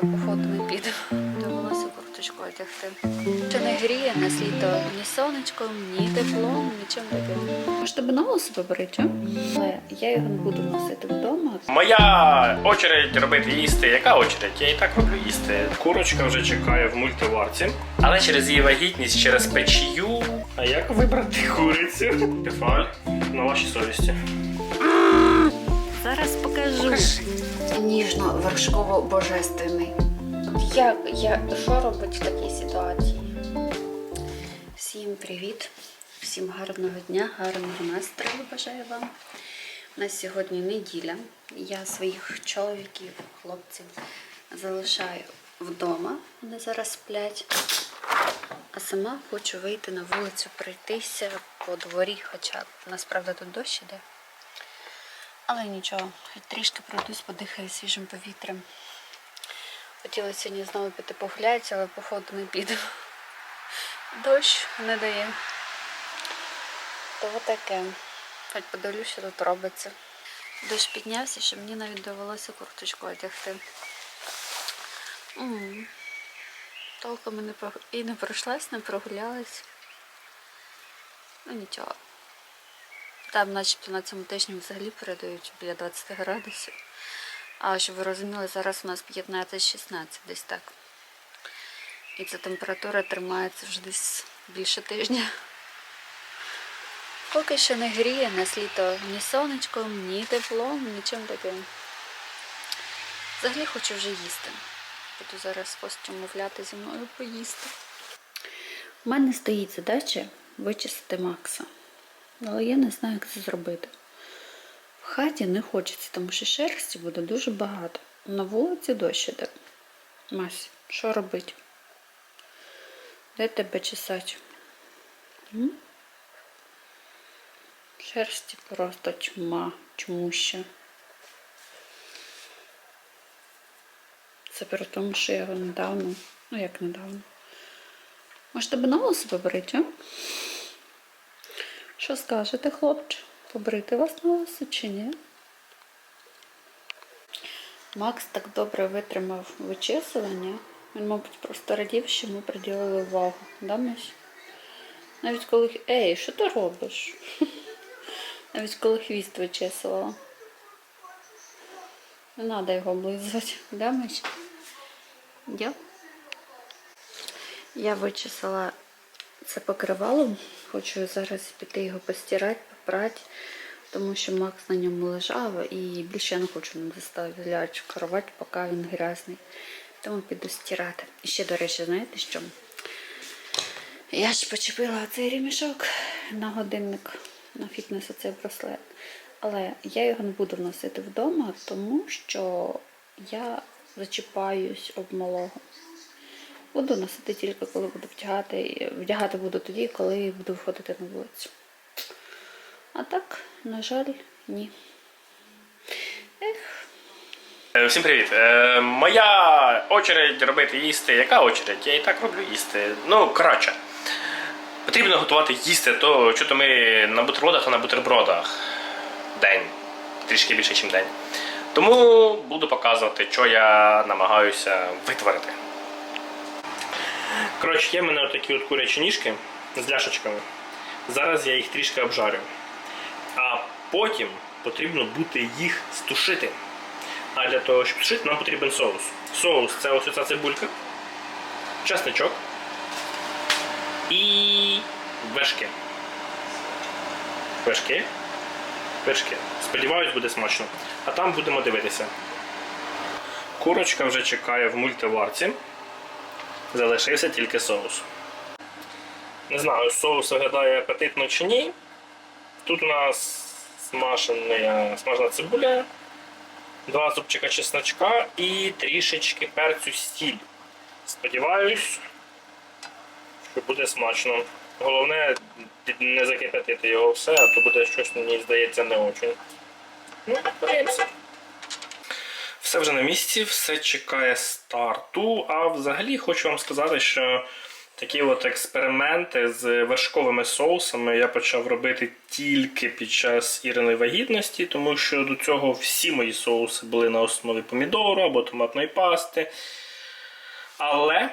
Походу не піду. Довелося курточку одягти. Чи не гріє нас літо ні сонечком, ні теплом, нічим таким. Може тебе на себе беруть, а? Але я його не буду носити вдома. Моя очередь робити їсти. Яка очередь? Я і так роблю їсти. Курочка вже чекає в мультиварці. Але через її вагітність, через печію. А як вибрати курицю? Тефаль на вашій совісті. Покажу. Ніжно вершково божественний. От як я що робить в такій ситуації? Всім привіт, всім гарного дня, гарного настрою бажаю вам. У нас сьогодні неділя. Я своїх чоловіків, хлопців залишаю вдома, вони зараз сплять. А сама хочу вийти на вулицю, пройтися по дворі, хоча насправді тут дощ іде. Але нічого, хоч трішки пройдусь, подихаю свіжим повітрям. Хотіла сьогодні знову піти погуляти, але походу не піду. Дощ не дає. То отаке. Хоч подивлюсь, що тут робиться. Дощ піднявся, що мені навіть довелося курточку одягти. М. Толком не, про- і не пройшлась, не прогулялась. Ну нічого. Там, начебто, на цьому тижні взагалі передають біля 20 градусів. А щоб ви розуміли, зараз у нас 15-16 десь так. І ця температура тримається вже десь більше тижня. Поки що не гріє нас літо ні сонечком, ні теплом, нічим таким. Взагалі хочу вже їсти. Буду зараз костю мовляти зі мною поїсти. У мене стоїть задача вичистити Макса. Але я не знаю, як це зробити. В хаті не хочеться, тому що шерсті буде дуже багато. На вулиці дощ іде. Мась, що робити? Де тебе чесать? М? Шерсті просто чума, чмуща. Це при тому, що я його недавно, ну як недавно. Може тебе на себе беруть, а? Що скажете, хлопче? Побрити вас на лисо чи ні? Макс так добре витримав вичісування. Він, мабуть, просто радів, що ми приділили увагу. Да? Навіть коли. Ей, що ти робиш? Навіть коли хвіст вичесувала. Не треба його облизувати, да? Я? Я вичесала це покривало. Хочу зараз піти його постирати, попрати, тому що Макс на ньому лежав і більше я не хочу не заставляти в кровать, поки він грязний. Тому піду стирати. І ще, до речі, знаєте що? Я ж почепила цей ремішок на годинник, на фітнес оцей браслет. Але я його не буду вносити вдома, тому що я зачіпаюсь об малого. Буду носити тільки коли буду вдягати. Вдягати буду тоді, коли буду виходити на вулицю. А так, на жаль, ні. Ех, Е, Всім привіт. Е, моя очередь робити їсти. Яка очередь? Я і так роблю їсти. Ну, коротше. Потрібно готувати їсти, то що то ми на бутербродах, то на бутербродах день. Трішки більше, ніж день. Тому буду показувати, що я намагаюся витворити. Коротше, є в мене отакі от курячі ніжки з ляшечками. Зараз я їх трішки обжарю. А потім потрібно буде їх стушити. А для того, щоб тушити, нам потрібен соус. Соус це ось ця цибулька, чесничок і вершки. Вершки. Вершки. Сподіваюсь, буде смачно. А там будемо дивитися. Курочка вже чекає в мультиварці. Залишився тільки соус. Не знаю, соус виглядає апетитно чи ні. Тут у нас смажена, смажена цибуля, два зубчика чесночка і трішечки перцю сіль. Сподіваюсь, що буде смачно. Головне не закипятити його все, а то буде щось, мені здається, не очень. Ну, подивимося. Все вже на місці, все чекає старту. А взагалі хочу вам сказати, що такі от експерименти з вершковими соусами я почав робити тільки під час Іриної вагітності, тому що до цього всі мої соуси були на основі помідору або томатної пасти. Але,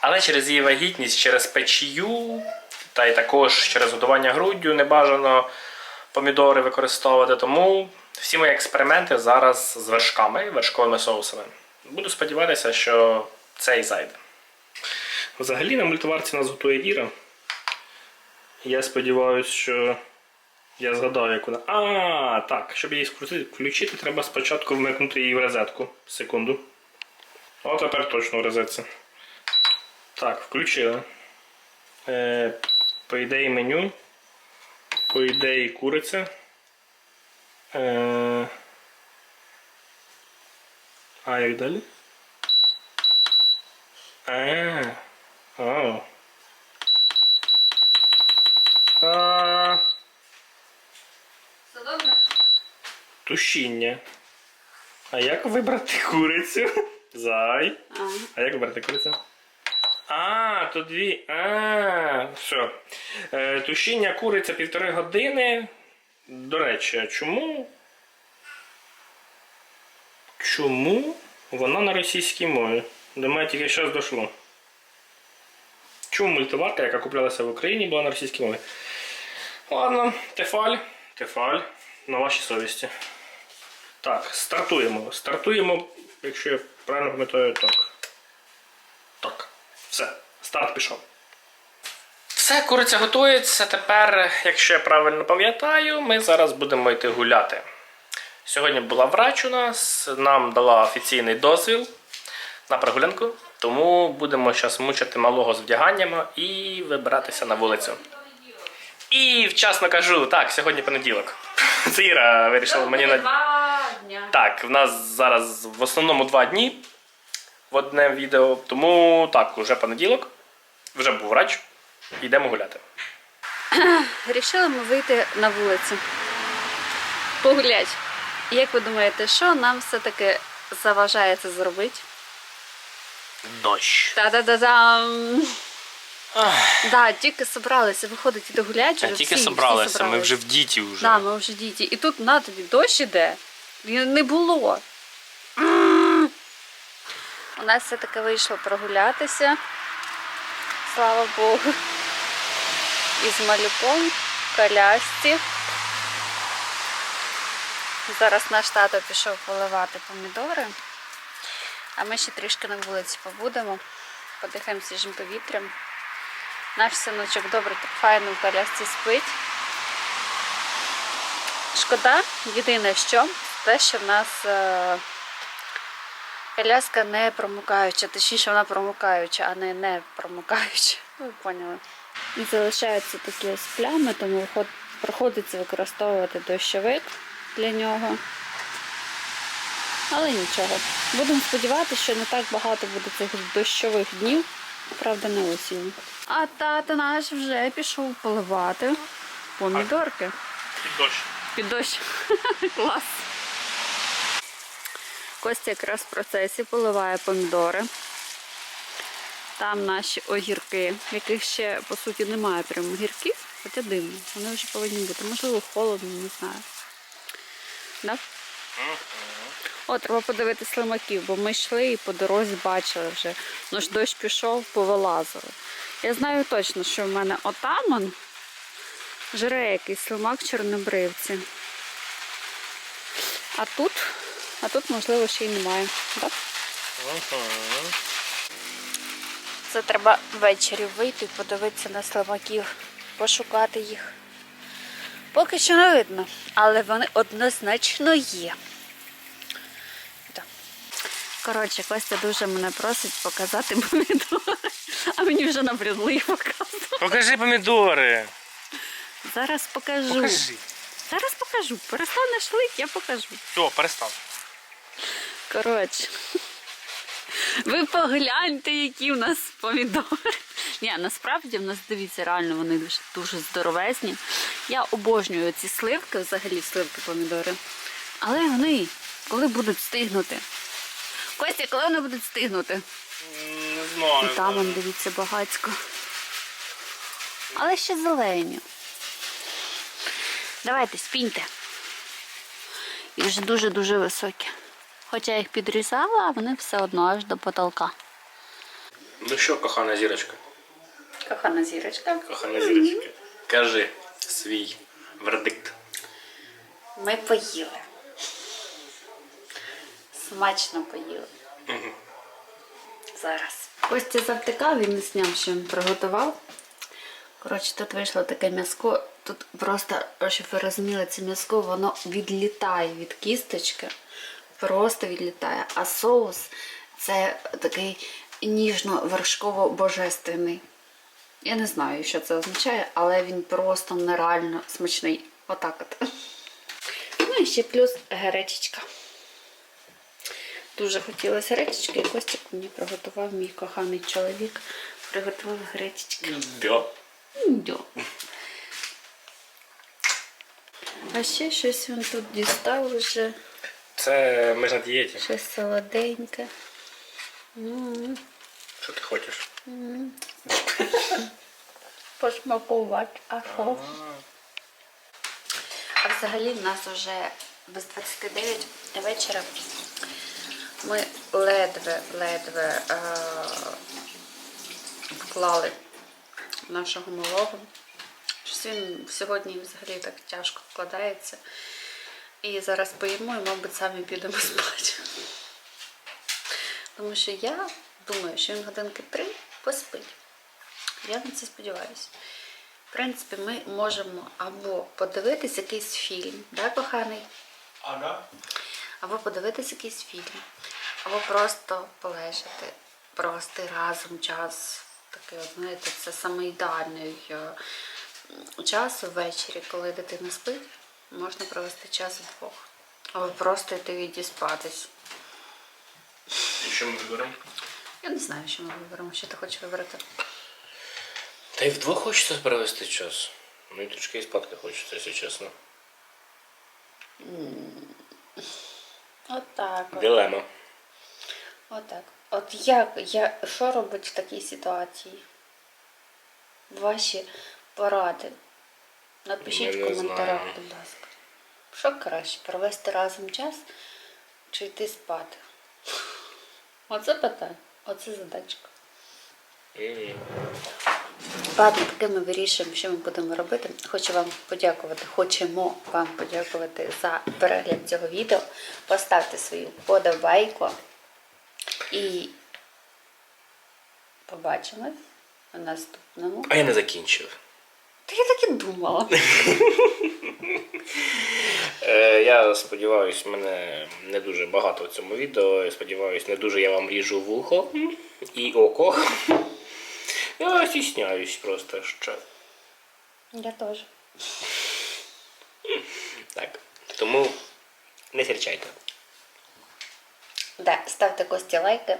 але через її вагітність, через печію, та й також через годування груддю не бажано помідори використовувати. Тому всі мої експерименти зараз з вершками, вершковими соусами. Буду сподіватися, що це і зайде. Взагалі на мультиварці нас готує Іра. Я сподіваюся, що я згадаю, як вона. А, так, щоб її скрутити, включити, треба спочатку вмикнути її в розетку. Секунду. О, тепер точно в розетці. Так, включили. Е, по ідеї меню. По ідеї куриця. Е, а як далі? А, о. А, Все добре? тушіння. А як вибрати курицю? Зай. А. А як вибрати курицю? А, то дві. А, все. Е, тушіння куриця півтори години. До речі, а чому? Чому вона на російській мові? До мене тільки зараз дійшло. Чому мультиварка, яка куплялася в Україні, була на російській мові? Ладно, тефаль, тефаль, на вашій совісті. Так, стартуємо. Стартуємо, якщо я правильно пам'ятаю, так. Так, все, старт пішов. Все, куриця готується. Тепер, якщо я правильно пам'ятаю, ми зараз будемо йти гуляти. Сьогодні була врач у нас, нам дала офіційний дозвіл на прогулянку, тому будемо зараз мучити малого з вдяганнями і вибиратися на вулицю. І вчасно кажу, так, сьогодні понеділок. Це Іра вирішила мені на. Два дня. Так, в нас зараз в основному два дні в одне відео. Тому так, уже понеділок. Вже був врач. Йдемо гуляти. Рішили ми вийти на вулицю. Погулять. Як ви думаєте, що нам все-таки заважає це зробити? Дощ. Та-да-да-дам! Да, тільки собралися, виходить і догулять. вже Тільки всі, собралися, всі ми вже в діті вже. Да, ми вже діти. І тут на тобі дощ іде. І Не було. М. У нас все-таки вийшло прогулятися. Слава Богу. Із малюком, в колясці. Зараз наш тато пішов поливати помідори. А ми ще трішки на вулиці побудемо, подихаємо свіжим повітрям. Наш синочок добре так файно в колясці спить. Шкода, єдине що, те, що в нас е, коляска не промокаюча, точніше вона промокаюча, а не не промокаюча. Ви поняли. І залишаються такі ось плями, тому приходиться використовувати дощовик для нього. Але нічого. Будемо сподіватися, що не так багато буде цих дощових днів, правда, не осінню. А тато наш вже пішов поливати помідорки. Під дощ. Під дощ. Клас. Костя якраз в процесі поливає помідори. Там наші огірки, яких ще, по суті, немає прямо огірків, хоча дивно. Вони вже повинні бути. Можливо, холодно, не знаю. Да? О, треба подивитися слимаків, бо ми йшли і по дорозі бачили вже. Ну ж дощ пішов, повилазили. Я знаю точно, що в мене отаман жре якийсь слимак чорнобривці. А тут, а тут, можливо, ще й немає. Так? Це треба ввечері вийти, подивитися на слимаків, пошукати їх. Поки що не видно, але вони однозначно є. Так. Коротше, Костя дуже мене просить показати помідори, а мені вже набридли їх показувати. Покажи помідори. Зараз покажу. Покажи. Зараз покажу. Перестанеш лить, я покажу. Все, перестав. Коротше. Ви погляньте, які в нас помідори. Ні, насправді в нас дивіться, реально вони дуже, здоровезні. Я обожнюю ці сливки, взагалі сливки помідори. Але вони коли будуть стигнути. Костя, коли вони будуть стигнути? Не знаю. І там, он, дивіться, багацько. Але ще зелені. Давайте, спіньте. І вже дуже-дуже високі. Хоча я їх підрізала, а вони все одно аж до потолка. Ну що, кохана зірочка? Кохана зірочка. Кохана зірочка. Кажи свій вердикт. Ми поїли. Смачно поїли. Зараз. Костя завтикав, він не зняв, що він приготував. Коротше, тут вийшло таке м'яско. Тут просто, щоб ви розуміли, це м'яско, воно відлітає від кісточки. Просто відлітає. А соус це такий ніжно-вершково-божественний. Я не знаю, що це означає, але він просто нереально смачний. Отак от. Ну і ще плюс гречечка. Дуже хотілося гречечки, і Костік мені приготував мій коханий чоловік. Приготував гречечки. Да. Дьо. А ще щось він тут дістав вже. Це ми ж на дієті. Щось солоденьке. М, Що ти хочеш? Посмакувати. А що? А взагалі в нас вже без 29 вечора. Ми ледве-ледве е- вклали нашого малого. Щось він сьогодні взагалі так тяжко вкладається. І зараз поїмо і, мабуть, самі підемо спати. Тому що я думаю, що він годинки три поспить. Я на це сподіваюся. В принципі, ми можемо або подивитись якийсь фільм, да, коханий? Ага. Або подивитись якийсь фільм, або просто полежати, провести разом час. Такий, от, знаєте, це саме ідеальний е, час ввечері, коли дитина спить, можна провести час вдвох. Або просто йти відіспатись. І що ми виберемо? Я не знаю, що ми виберемо, що ти хочеш вибрати. Та й вдвох хочеться провести час. Ну і трошки і спадки хочеться, якщо чесно. Отак. От, Дилема. Отак. От як, я, що робить в такій ситуації? Ваші поради. Напишіть в коментарях, будь ласка. Що краще, провести разом час чи йти спати? Оце питання, оце задачка. М. Ладно, таке ми вирішуємо, що ми будемо робити. Хочу вам подякувати, хочемо вам подякувати за перегляд цього відео. Поставте свою подобайку і побачимось у наступному. А я не закінчив. Та я так і думала. Е, я сподіваюся, мене не дуже багато в цьому відео. Я сподіваюся, не дуже я вам ріжу вухо і око. Я стісняюсь просто що. Я теж. Так. Тому не серчайте. Да, ставте Кості лайки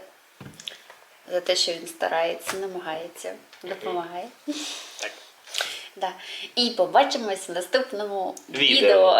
за те, що він старається, намагається, допомагає. Да. І побачимось в наступному Відео. відео.